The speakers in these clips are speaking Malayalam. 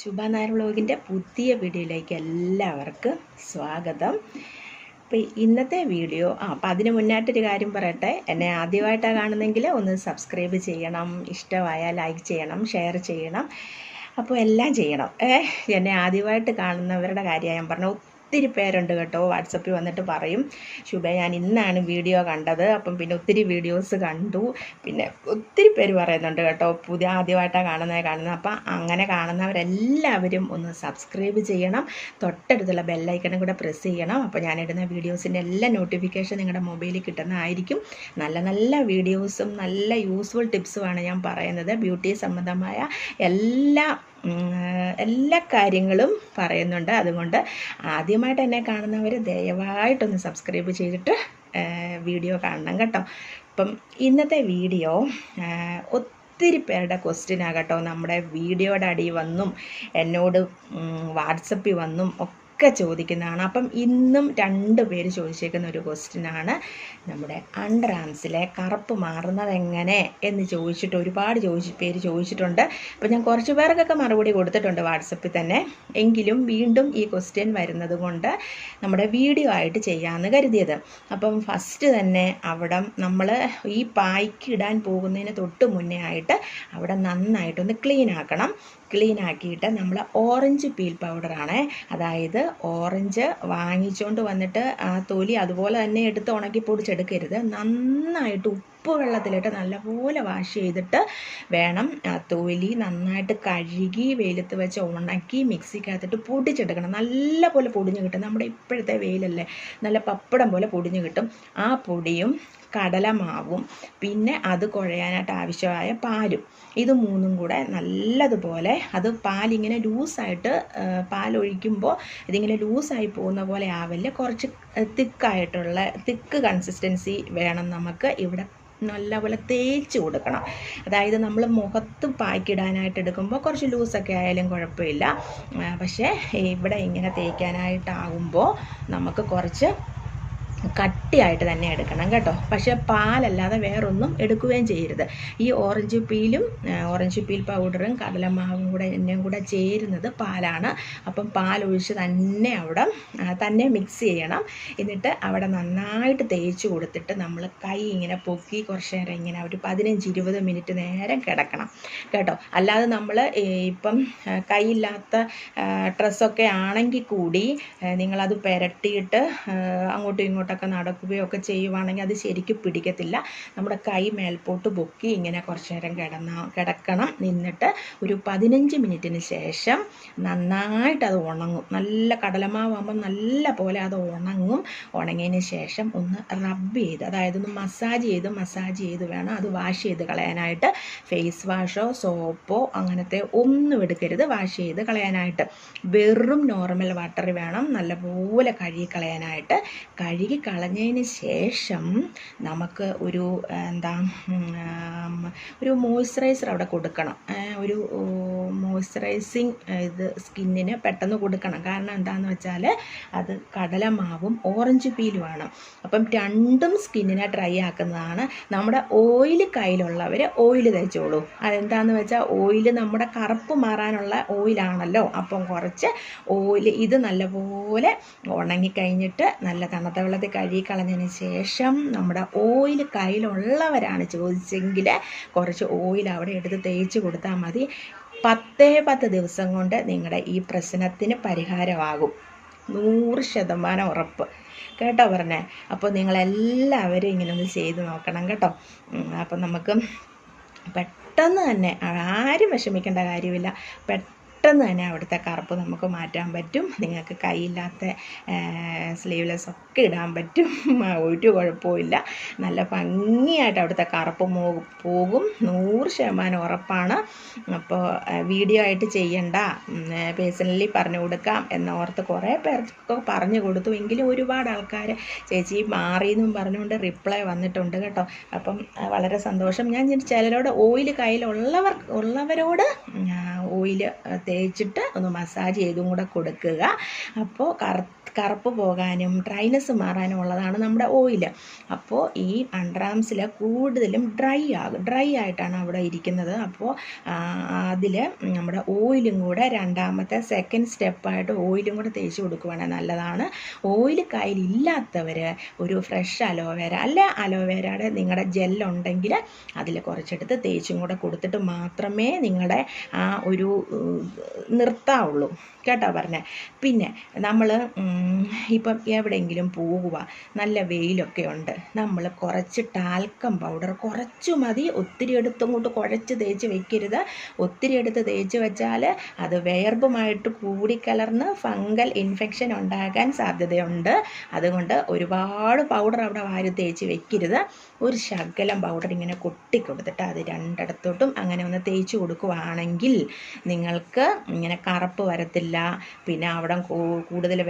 ശുഭ നായർ വ്ളോഗിന്റെ പുതിയ വീഡിയോയിലേക്ക് എല്ലാവർക്കും സ്വാഗതം. അപ്പോൾ ഇന്നത്തെ വീഡിയോ ആ അപ്പം അതിന് മുന്നായിട്ടൊരു കാര്യം പറയട്ടെ. എന്നെ ആദ്യമായിട്ടാണ് കാണുന്നെങ്കിൽ ഒന്ന് സബ്സ്ക്രൈബ് ചെയ്യണം ഇഷ്ടമായാൽ ലൈക്ക് ചെയ്യണം ഷെയർ ചെയ്യണം. അപ്പോൾ എല്ലാം ചെയ്യണം. ഏ എന്നെ ആദ്യമായിട്ട് കാണുന്നവരുടെ കാര്യമാണ് ഞാൻ പറഞ്ഞു ഒത്തിരി പേരുണ്ട് കേട്ടോ. വാട്സപ്പിൽ വന്നിട്ട് പറയും ശുഭ ഞാൻ ഇന്നാണ് വീഡിയോ കണ്ടത്. അപ്പം പിന്നെ ഒത്തിരി വീഡിയോസ് കണ്ടു. പിന്നെ ഒത്തിരി പേര് പറയുന്നുണ്ട് കേട്ടോ പുതിയ ആദ്യമായിട്ടാണ് കാണുന്നത് കാണുന്നത് അപ്പം അങ്ങനെ കാണുന്നവരെല്ലാവരും ഒന്ന് സബ്സ്ക്രൈബ് ചെയ്യണം. തൊട്ടടുത്തുള്ള ബെല്ലൈക്കണും കൂടെ പ്രസ് ചെയ്യണം. അപ്പോൾ ഞാനിടുന്ന വീഡിയോസിന്റെ എല്ലാ നോട്ടിഫിക്കേഷൻ നിങ്ങളുടെ മൊബൈലിൽ കിട്ടുന്നതായിരിക്കും. നല്ല നല്ല വീഡിയോസും നല്ല യൂസ്ഫുൾ ടിപ്സുമാണ് ഞാൻ പറയുന്നത്. ബ്യൂട്ടി സംബന്ധമായ എല്ലാ എല്ലാ കാര്യങ്ങളും പറയുന്നുണ്ട്. അതുകൊണ്ട് ആദ്യമായിട്ട് എന്നെ കാണുന്നവർ ദയവായിട്ടൊന്ന് സബ്സ്ക്രൈബ് ചെയ്തിട്ട് വീഡിയോ കാണണം കേട്ടോ. ഇപ്പം ഇന്നത്തെ വീഡിയോ ഒത്തിരി പേരുടെ ക്വസ്റ്റ്യൻ ആകട്ടോ നമ്മുടെ വീഡിയോയുടെ അടി വന്നും എന്നോട് വാട്സപ്പിൽ വന്നും ഒക്കെ ചോദിക്കുന്നതാണ്. അപ്പം ഇന്നും രണ്ട് പേര് ചോദിച്ചേക്കുന്ന ഒരു ക്വസ്റ്റ്യനാണ് നമ്മുടെ അണ്ടർ ആംസിലെ കറുപ്പ് മാറുന്നത് എങ്ങനെ എന്ന് ചോദിച്ചിട്ട് ഒരുപാട് ചോദിച്ച് പേര് ചോദിച്ചിട്ടുണ്ട്. അപ്പം ഞാൻ കുറച്ച് പേർക്കൊക്കെ മറുപടി കൊടുത്തിട്ടുണ്ട് വാട്സപ്പിൽ തന്നെ. എങ്കിലും വീണ്ടും ഈ ക്വസ്റ്റ്യൻ വരുന്നത് കൊണ്ട് നമ്മുടെ വീഡിയോ ആയിട്ട് ചെയ്യാമെന്ന് കരുതിയത്. അപ്പം ഫസ്റ്റ് തന്നെ അവിടെ നമ്മൾ ഈ പായ്ക്ക് ഇടാൻ പോകുന്നതിന് തൊട്ട് മുന്നേ ആയിട്ട് അവിടെ നന്നായിട്ടൊന്ന് ക്ലീൻ ആക്കണം. ക്ലീൻ ആക്കിയിട്ട് നമ്മൾ ഓറഞ്ച് പീൽ പൗഡറാണ്. അതായത് ഓറഞ്ച് വാങ്ങിച്ചുകൊണ്ട് വന്നിട്ട് ആ തൊലി അതുപോലെ തന്നെ എടുത്ത് ഉണക്കി പൊടിച്ചെടുക്കരുത്. നന്നായിട്ട് ഉപ്പ് വെള്ളത്തിലിട്ട് നല്ലപോലെ വാഷ് ചെയ്തിട്ട് വേണം തൊലി നന്നായിട്ട് കഴുകി വെയിലത്ത് വെച്ച് ഉണക്കി മിക്സിക്കകത്തിട്ട് പൊടിച്ചെടുക്കണം. നല്ലപോലെ പൊടിഞ്ഞ് കിട്ടും. നമ്മുടെ ഇപ്പോഴത്തെ വെയിലല്ലേ? നല്ല പപ്പടം പോലെ പൊടിഞ്ഞ് കിട്ടും. ആ പൊടിയും കടലമാവും. പിന്നെ അത് കുഴയാനായിട്ട് ആവശ്യമായ പാലും. ഇത് മൂന്നും കൂടെ നല്ലതുപോലെ അത് പാലിങ്ങനെ ലൂസായിട്ട് പാലൊഴിക്കുമ്പോൾ ഇതിങ്ങനെ ലൂസായി പോകുന്ന പോലെ ആവില്ല കുറച്ച് തിക്കായിട്ടുള്ള തിക്ക് കൺസിസ്റ്റൻസി വേണം നമുക്ക് ഇവിടെ നല്ലപോലെ തേച്ച് കൊടുക്കണം. അതായത് നമ്മൾ മുഖത്ത് പായ്ക്കിടാനായിട്ട് എടുക്കുമ്പോൾ കുറച്ച് ലൂസൊക്കെ ആയാലും കുഴപ്പമില്ല. പക്ഷേ ഇവിടെ ഇങ്ങനെ തേക്കാനായിട്ടാകുമ്പോൾ നമുക്ക് കുറച്ച് കട്ടിയായിട്ട് തന്നെ എടുക്കണം കേട്ടോ. പക്ഷേ പാലല്ലാതെ വേറൊന്നും എടുക്കുകയും ചെയ്യരുത്. ഈ ഓറഞ്ച് പീലും ഓറഞ്ച് പീൽ പൗഡറും കടലമാവും കൂടെ എണ്ണയും കൂടെ ചേരുന്നത് പാലാണ്. അപ്പം പാലൊഴിച്ച് തന്നെ അവിടെ തന്നെ മിക്സ് ചെയ്യണം. എന്നിട്ട് അവിടെ നന്നായിട്ട് തേച്ച് കൊടുത്തിട്ട് നമ്മൾ കൈ ഇങ്ങനെ പൊക്കി കുറച്ച് നേരം ഇങ്ങനെ ഒരു പതിനഞ്ച് ഇരുപത് മിനിറ്റ് നേരം കിടക്കണം കേട്ടോ. അല്ലാതെ നമ്മൾ ഇപ്പം കൈയില്ലാത്ത ഡ്രസ്സൊക്കെ ആണെങ്കിൽ കൂടി നിങ്ങളത് പുരട്ടിയിട്ട് അങ്ങോട്ടും അങ്ങോട്ടും ഇങ്ങോട്ടൊക്കെ നടക്കുകയോ ഒക്കെ ചെയ്യുവാണെങ്കിൽ അത് ശരിക്കും പിടിക്കത്തില്ല. നമ്മുടെ കൈ മേൽപോട്ട് പൊക്കി ഇങ്ങനെ കുറച്ച് നേരം കിടന്ന കിടക്കണം. നിന്നിട്ട് ഒരു പതിനഞ്ച് മിനിറ്റിന് ശേഷം നന്നായിട്ട് അത് ഉണങ്ങും. നല്ല കടലമാവാകുമ്പോൾ നല്ല പോലെ അത് ഉണങ്ങും. ഉണങ്ങിയതിന് ശേഷം ഒന്ന് റബ്ബ് ചെയ്ത് അതായത് ഒന്ന് മസാജ് ചെയ്ത് മസാജ് ചെയ്ത് വേണം അത് വാഷ് ചെയ്ത് കളയാനായിട്ട്. ഫേസ് വാഷോ സോപ്പോ അങ്ങനത്തെ ഒന്നും എടുക്കരുത്. വാഷ് ചെയ്ത് കളയാനായിട്ട്. വെറും നോർമൽ വാട്ടർ വേണം. നല്ലപോലെ കഴുകി കളയാനായിട്ട്. കഴുകി കളഞ്ഞതിന് ശേഷം നമുക്ക് ഒരു എന്താ ഒരു മോയ്സ്ചറൈസർ അവിടെ കൊടുക്കണം. ഒരു മോയ്സ്ചറൈസിങ് ഇത് സ്കിന്നിന് പെട്ടെന്ന് കൊടുക്കണം. കാരണം എന്താണെന്ന് വെച്ചാൽ അത് കടലമാവും ഓറഞ്ച് പീലുമാണ് അപ്പം രണ്ടും സ്കിന്നിനെ ഡ്രൈ ആക്കുന്നതാണ്. നമ്മുടെ ഓയിൽ കയ്യിലുള്ളവർ ഓയിൽ തേച്ചോളൂ അതെന്താണെന്ന് വെച്ചാൽ ഓയിൽ നമ്മുടെ കറുപ്പ് മാറാനുള്ള ഓയിലാണല്ലോ. അപ്പം കുറച്ച് ഓയിൽ ഇത് നല്ലപോലെ ഉണങ്ങിക്കഴിഞ്ഞിട്ട് നല്ല തണുത്ത വെള്ളത്തിൽ കഴുകി കളഞ്ഞതിന് ശേഷം നമ്മുടെ ഓയിൽ കയ്യിലുള്ളവരാണ് ചോദിച്ചെങ്കിൽ കുറച്ച് ഓയിൽ അവിടെ എടുത്ത് തേച്ച് കൊടുത്താൽ മതി. പത്തേ പത്ത് ദിവസം കൊണ്ട് നിങ്ങളുടെ ഈ പ്രശ്നത്തിന് പരിഹാരമാകും. നൂറ് ശതമാനം ഉറപ്പ്. കേട്ടോ പറഞ്ഞേ? അപ്പോൾ നിങ്ങളെല്ലാവരും ഇങ്ങനെ ഒന്ന് ചെയ്ത് നോക്കണം കേട്ടോ. അപ്പം നമുക്ക് പെട്ടെന്ന് തന്നെ ആരും വിഷമിക്കേണ്ട കാര്യമില്ല. പെട്ടെന്ന് തന്നെ അവിടുത്തെ കറുപ്പ് നമുക്ക് മാറ്റാൻ പറ്റും. നിങ്ങൾക്ക് കൈയില്ലാത്ത സ്ലീവ്ലെസ് ഒക്കെ ഇടാൻ പറ്റും. ഒരു കുഴപ്പമില്ല നല്ല ഭംഗിയായിട്ട് അവിടുത്തെ കറുപ്പ് പോകും. നൂറ് ശതമാനം ഉറപ്പാണ്. അപ്പോൾ വീഡിയോ ആയിട്ട് ചെയ്യണ്ട. പേഴ്സണലി പറഞ്ഞു കൊടുക്കാം എന്നോർത്ത് കുറേ പേർക്ക് പറഞ്ഞു കൊടുത്തു. എങ്കിലും ഒരുപാട് ആൾക്കാർ ചേച്ചി മാറി എന്നും പറഞ്ഞുകൊണ്ട് റിപ്ലൈ വന്നിട്ടുണ്ട് കേട്ടോ. അപ്പം വളരെ സന്തോഷം. ഞാൻ ചിലരോട് ഓയിൽ കയ്യിലുള്ളവർ ഉള്ളവരോട് ഓയിൽ തേച്ചിട്ട് ഒന്ന് മസാജ് ചെയ്തും കൂടെ കൊടുക്കുക. അപ്പോൾ കറുത്ത കറുപ്പ് പോകാനും ഡ്രൈനെസ് മാറാനും ഉള്ളതാണ് നമ്മുടെ ഓയിൽ അപ്പോൾ ഈ അണ്ടർആംസിൽ കൂടുതലും ഡ്രൈ ആകും. ഡ്രൈ ആയിട്ടാണ് അവിടെ ഇരിക്കുന്നത്. അപ്പോൾ അതിൽ നമ്മുടെ ഓയിലും കൂടെ രണ്ടാമത്തെ സെക്കൻഡ് സ്റ്റെപ്പായിട്ട് ഓയിലും കൂടെ തേച്ച് കൊടുക്കുവാണെങ്കിൽ നല്ലതാണ്. ഓയിൽ കയ്യിലില്ലാത്തവർ ഒരു ഫ്രഷ് അലോവേര അല്ല അലോവേരയുടെ നിങ്ങളുടെ ജെല്ലുണ്ടെങ്കിൽ അതിൽ കുറച്ചെടുത്ത് തേച്ചും കൂടെ കൊടുത്തിട്ട് മാത്രമേ നിങ്ങളുടെ ആ ഒരു നിർത്താവുള്ളൂ. കേട്ടോ പറഞ്ഞേ? പിന്നെ നമ്മൾ ഇപ്പം എവിടെയെങ്കിലും പോകുക നല്ല വെയിലൊക്കെ ഉണ്ട്. നമ്മൾ കുറച്ച് ടാൽക്കം പൗഡർ കുറച്ച് മതി. ഒത്തിരി എടുത്ത് അങ്ങോട്ട് കുഴച്ച് തേച്ച് വെക്കരുത്. ഒത്തിരി എടുത്ത് തേച്ച് വെച്ചാൽ അത് വേർബുമായിട്ട് കൂടിക്കലർന്ന് ഫംഗൽ ഇൻഫെക്ഷൻ ഉണ്ടാകാൻ സാധ്യതയുണ്ട്. അതുകൊണ്ട് ഒരുപാട് പൗഡർ അവിടെ വാരി തേച്ച് വെക്കരുത്. ഒരു ശകലം പൗഡർ ഇങ്ങനെ കൊട്ടിക്കൊടുത്തിട്ട് അത് രണ്ടിടത്തോട്ടും അങ്ങനെ ഒന്ന് തേച്ച് കൊടുക്കുവാണെങ്കിൽ നിങ്ങൾക്ക് ഇങ്ങനെ കറുപ്പ് വരത്തില്ല. പിന്നെ അവിടെ കൂടുതൽ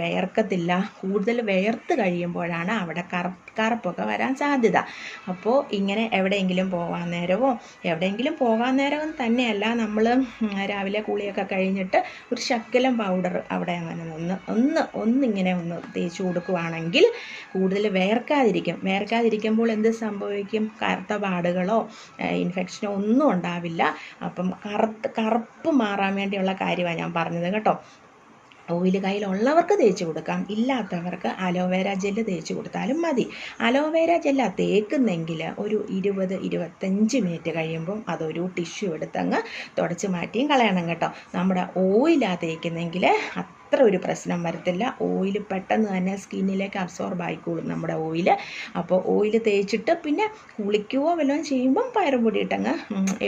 വേർക്കത്തില്ല കൂടുതൽ വേർത്ത് കഴിയുമ്പോഴാണ് അവിടെ കറുപ്പ് കറുപ്പൊക്കെ വരാൻ സാധ്യത. അപ്പോൾ ഇങ്ങനെ എവിടെയെങ്കിലും പോകാൻ നേരമോ എവിടെയെങ്കിലും പോകാൻ നേരം തന്നെയല്ല നമ്മൾ രാവിലെ കുളിയൊക്കെ കഴിഞ്ഞിട്ട് ഒരു ശക്കലം പൗഡർ അവിടെ അങ്ങനെ ഒന്ന് ഒന്ന് ഒന്നിങ്ങനെ ഒന്ന് തേച്ച് കൊടുക്കുവാണെങ്കിൽ കൂടുതൽ വേർക്കാതിരിക്കും. വേർക്കാതിരിക്കുമ്പോൾ എന്ത് സംഭവിക്കും? കറുത്ത പാടുകളോ ഇൻഫെക്ഷനോ ഒന്നും ഉണ്ടാവില്ല. അപ്പം കറുത്ത് കറുപ്പ് മാറാൻ വേണ്ടിയുള്ള കാര്യമാണ് ഞാൻ പറഞ്ഞത് കേട്ടോ. ഓയിൽ കയ്യിലുള്ളവർക്ക് തേച്ച് കൊടുക്കാം. ഇല്ലാത്തവർക്ക് അലോവേര ജെല്ല് തേച്ച് കൊടുത്താലും മതി. അലോവേര ജെല്ല തേക്കുന്നെങ്കിൽ ഒരു ഇരുപത് ഇരുപത്തഞ്ച് മിനിറ്റ് കഴിയുമ്പം അതൊരു ടിഷ്യൂ എടുത്തങ്ങ് തുടച്ച് മാറ്റിയും കളയണം കേട്ടോ. നമ്മുടെ ഓയിലാണ് തേക്കുന്നെങ്കിൽ അത്ര ഒരു പ്രശ്നം വരത്തില്ല. ഓയിൽ പെട്ടെന്ന് തന്നെ സ്കിന്നിലേക്ക് അബ്സോർബ് ആയിക്കോളും നമ്മുടെ ഓയിൽ അപ്പോൾ ഓയിൽ തേച്ചിട്ട് പിന്നെ കുളിക്കുകയോ വല്ലതും ചെയ്യുമ്പം പയറുപൊടി ഇട്ടങ്ങ്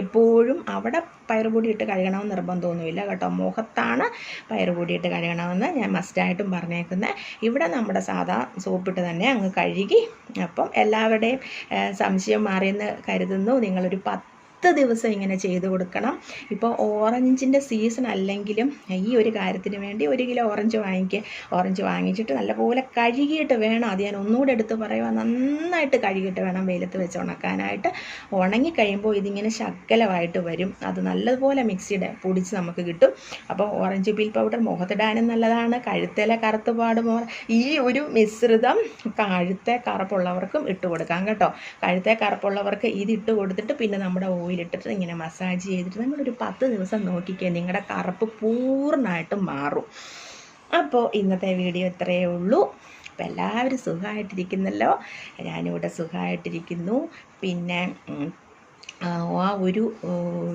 എപ്പോഴും അവിടെ പയറുപൊടി ഇട്ട് കഴുകണമെന്ന് നിർബന്ധമൊന്നുമില്ല കേട്ടോ. മുഖത്താണ് പയറുപൊടി ഇട്ട് കഴുകണമെന്ന് ഞാൻ മസ്റ്റായിട്ടും പറഞ്ഞേക്കുന്നത് ഇവിടെ നമ്മുടെ സാധാ സോപ്പിട്ട് തന്നെ അങ്ങ് കഴുകി അപ്പം എല്ലാവരുടെയും സംശയം മാറിയെന്ന് കരുതുന്നു. നിങ്ങളൊരു പത്ത് പത്ത് ദിവസം ഇങ്ങനെ ചെയ്ത് കൊടുക്കണം. ഇപ്പോൾ ഓറഞ്ചിന്റെ സീസൺ അല്ലെങ്കിലും ഈ ഒരു കാര്യത്തിന് വേണ്ടി ഒരു കിലോ ഓറഞ്ച് വാങ്ങിക്കുക ഓറഞ്ച് വാങ്ങിച്ചിട്ട് നല്ലപോലെ കഴുകിയിട്ട് വേണം. അത് ഞാൻ ഒന്നുകൂടെ എടുത്ത് പറയുക നന്നായിട്ട് കഴുകിയിട്ട് വേണം വെയിലത്ത് വെച്ച് ഉണക്കാനായിട്ട്. ഉണങ്ങി കഴിയുമ്പോൾ ഇതിങ്ങനെ ശക്കലമായിട്ട് വരും. അത് നല്ലതുപോലെ മിക്സിയുടെ പൊടിച്ച് നമുക്ക് കിട്ടും. അപ്പോൾ ഓറഞ്ച് പീൽ പൗഡർ മുഖത്തിടാനും നല്ലതാണ്. കഴുത്തിലെ കറുത്ത് പാടുമോ ഈ ഒരു മിശ്രിതം കഴുത്തെ കറുപ്പുള്ളവർക്കും ഇട്ട് കൊടുക്കാം കേട്ടോ. കഴുത്തെ കറുപ്പുള്ളവർക്ക് ഇത് ഇട്ട് കൊടുത്തിട്ട് പിന്നെ നമ്മുടെ ഓയിലിട്ടിട്ട് ഇങ്ങനെ മസാജ് ചെയ്തിട്ട് നിങ്ങളൊരു പത്ത് ദിവസം നോക്കിക്കേ നിങ്ങളുടെ കറുപ്പ് പൂർണമായിട്ടും മാറും. അപ്പോൾ ഇന്നത്തെ വീഡിയോ ഇത്രയേ ഉള്ളൂ. അപ്പോൾ എല്ലാവരും സുഖമായിട്ടിരിക്കുന്നല്ലോ? ഞാനിവിടെ സുഖമായിട്ടിരിക്കുന്നു. പിന്നെ ആ ഒരു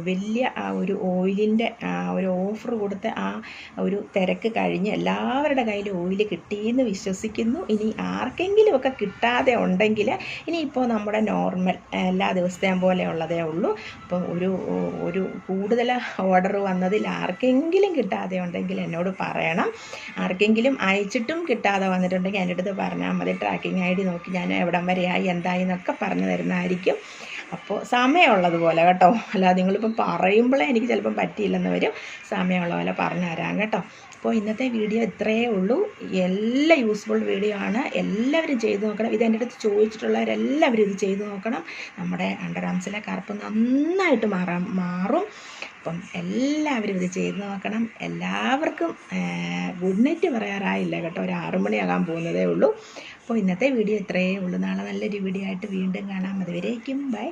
വലിയ ആ ഒരു ഓയിലിന്റെ ആ ഒരു ഓഫർ കൊടുത്ത ആ ഒരു തിരക്ക് കഴിഞ്ഞ് എല്ലാവരുടെ കയ്യിൽ ഓയിൽ കിട്ടിയെന്ന് വിശ്വസിക്കുന്നു. ഇനി ആർക്കെങ്കിലുമൊക്കെ കിട്ടാതെ ഉണ്ടെങ്കിൽ ഇനിയിപ്പോൾ നമ്മുടെ നോർമൽ എല്ലാ ദിവസത്തെയും പോലെ ഉള്ളതേ ഉള്ളൂ. അപ്പോൾ ഒരു ഒരു കൂടുതൽ ഓർഡർ വന്നതിൽ ആർക്കെങ്കിലും കിട്ടാതെ ഉണ്ടെങ്കിൽ എന്നോട് പറയണം. ആർക്കെങ്കിലും അയച്ചിട്ടും കിട്ടാതെ വന്നിട്ടുണ്ടെങ്കിൽ എന്റെ അടുത്ത് പറഞ്ഞാൽ മതി. ട്രാക്കിംഗ് ഐ ഡി നോക്കി ഞാൻ എവിടം വരെയായി എന്തായി എന്നൊക്കെ പറഞ്ഞു തരുന്നതായിരിക്കും. അപ്പോൾ സമയമുള്ളത് പോലെ കേട്ടോ. അല്ലാതെ നിങ്ങളിപ്പം പറയുമ്പോഴേ എനിക്ക് ചിലപ്പം പറ്റിയില്ലെന്ന് വരും. സമയമുള്ള പോലെ പറഞ്ഞു തരാം കേട്ടോ. അപ്പോൾ ഇന്നത്തെ വീഡിയോ ഇത്രയേ ഉള്ളൂ. എല്ലാ യൂസ്ഫുൾ വീഡിയോ ആണ്. എല്ലാവരും ചെയ്ത് നോക്കണം. ഇത് എന്റെ അടുത്ത് ചോദിച്ചിട്ടുള്ളവരെല്ലാവരും ഇത് ചെയ്ത് നോക്കണം. നമ്മുടെ അണ്ടർ ആംസിലെ കറുപ്പ് നന്നായിട്ട് മാറാം മാറും. അപ്പം എല്ലാവരും ഇത് ചെയ്ത് നോക്കണം. എല്ലാവർക്കും ഗുഡ് നൈറ്റ് പറയാറായില്ല കേട്ടോ. ഒരു ആറുമണിയാകാൻ പോകുന്നതേ ഉള്ളൂ. അപ്പോൾ ഇന്നത്തെ വീഡിയോ ഇത്രയേ ഉള്ളൂ. നാളെ നല്ലൊരു വീഡിയോ ആയിട്ട് വീണ്ടും കാണാം. അതുവരേക്കും ബൈ.